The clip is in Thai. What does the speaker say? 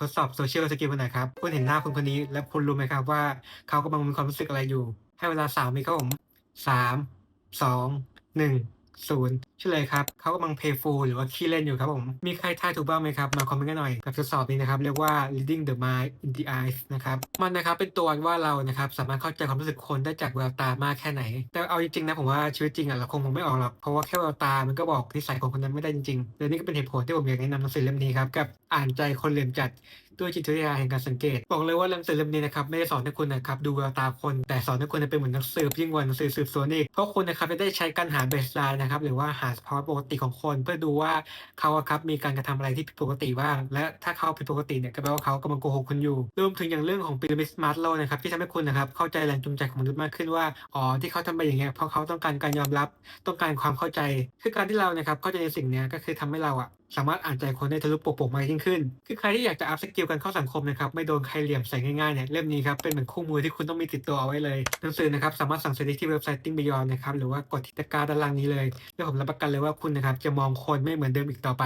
ทดสอบโซเชียลสกิลกันหน่อยครับคุณเห็นหน้าคนคนนี้และคุณรู้ไหมครับว่า เขากำลังมีความรู้สึกอะไรอยู่ ให้เวลาสามวิครับผมสามสองหนึ่งศูนย์ เฉลยครับเขากำลังเพย์ฟูลหรือว่าขี้เล่นอยู่ครับผม มีใครทายถูกบ้างไหมครับ มาคอมเมนต์กันหน่อยกับทดสอบนี้นะครับเรียกว่า reading the mind in the eyes นะครับมันนะครับเป็นตัวว่าเรานะครับสามารถเข้าใจความรู้สึกคนได้จากแววตามากแค่ไหน แต่เอาจริงๆนะผมว่าชีวิตจริงอะเราคงมองไม่ออกหรอกเพราะว่าแค่แววตามันก็บอกนิสัยของคนนั้นไม่ได้จริงๆและนี่ก็เป็นเหตุผลที่ผมอยากแนะนำหนังสือเล่มนี้ครับกับอ่านใจคนเหลี่ยมจัดด้วยจิตวิทยาแห่งการสังเกต บอกเลยว่าหนังสือเล่มนี้นะครับไม่ได้สอนให้คุณนะครับดูแววตาคน แต่สอนให้คุณเป็นเหมือนนักสืบยิ่งกว่านังสือสืบสวนอีกเพราะคุณนะครับจะได้ใช้การหาเบสไลน์นะครับหรือว่าหาสภาวะปกติของคน เพื่อดูว่าเขาครับมีการกระทำอะไรที่ผิดปกติบ้าง และถ้าเขาผิดปกติเนี่ยก็แปลว่าเขากำลังโกหกคุณอยู่รวมถึงอย่างเรื่องของพีระมิดมาร์โลนะครับที่ทำให้คุณนะครับเข้าใจแรงจูงใจของมนุษย์มากขึ้นว่าอ๋อที่เขาทำไปอย่างเงี้ยเพราะเขาต้องการการยอมรับต้องการความเข้าใจ คือการที่เรานะครับเข้าใจในสิ่งเนี้ยก็คือทำให้เราอะสามารถอ่านใจคนได้ทะลุปกๆมากยิ่งขึ้น คือใครที่อยากจะอัพสกิลกันเข้าสังคมนะครับ ไม่โดนใครเหลี่ยมใส่ง่ายๆเนี่ย เล่มนี้ครับ เป็นเหมือนคู่มือที่คุณต้องมีติดตัวเอาไว้เลย หนังสือนะครับ สามารถสั่งซื้อได้ที่เว็บไซต์ Think Beyond นะครับ หรือว่ากดที่ตะกร้าด้านล่างนี้เลย แล้วผมรับประกันเลยว่าคุณนะครับจะมองคนไม่เหมือนเดิมอีกต่อไป